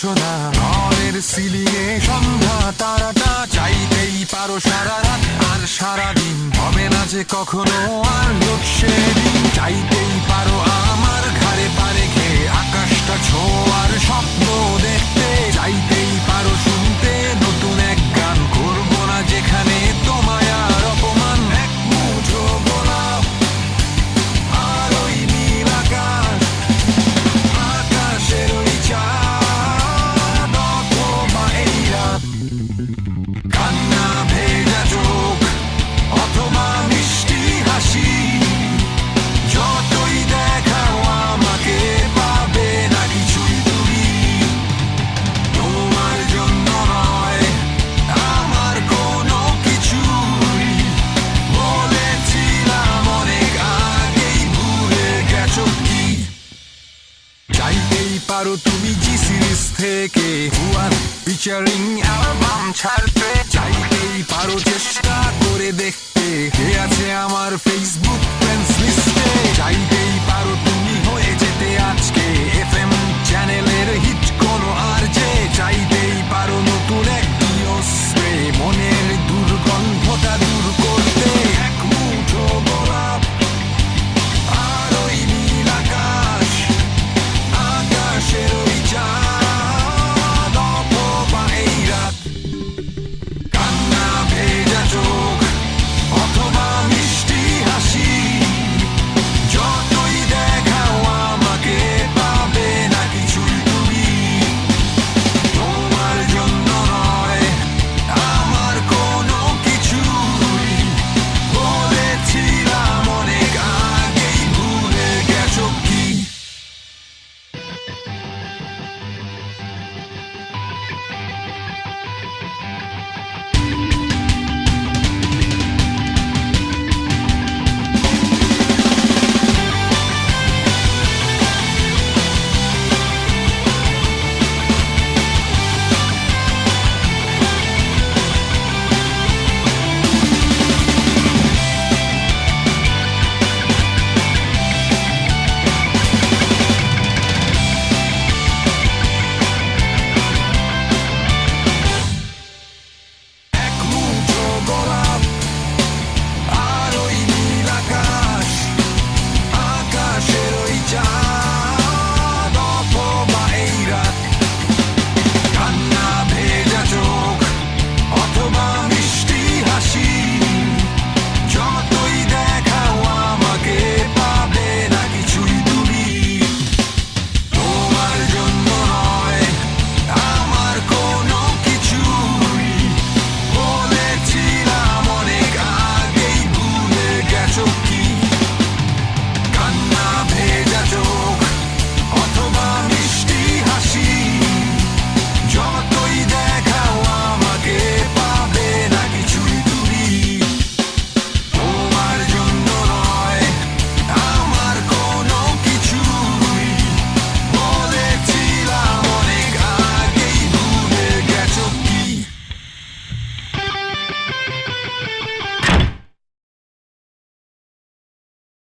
পারছ না ঘরের সিলিং এ সন্ধ্যা, তারাটা চাইতেই পারো সারা রাত। আর সারা দিন হবে না যে কখনো, আর লোডশেডিং চাইতেই পারো আমার ঘরে পারো তুমি জি সিরিজ থেকে। হুয়ার ফিচারিং অ্যালবাম ছাড়তে চাইতেই পারো চেষ্টা করে দেখতে।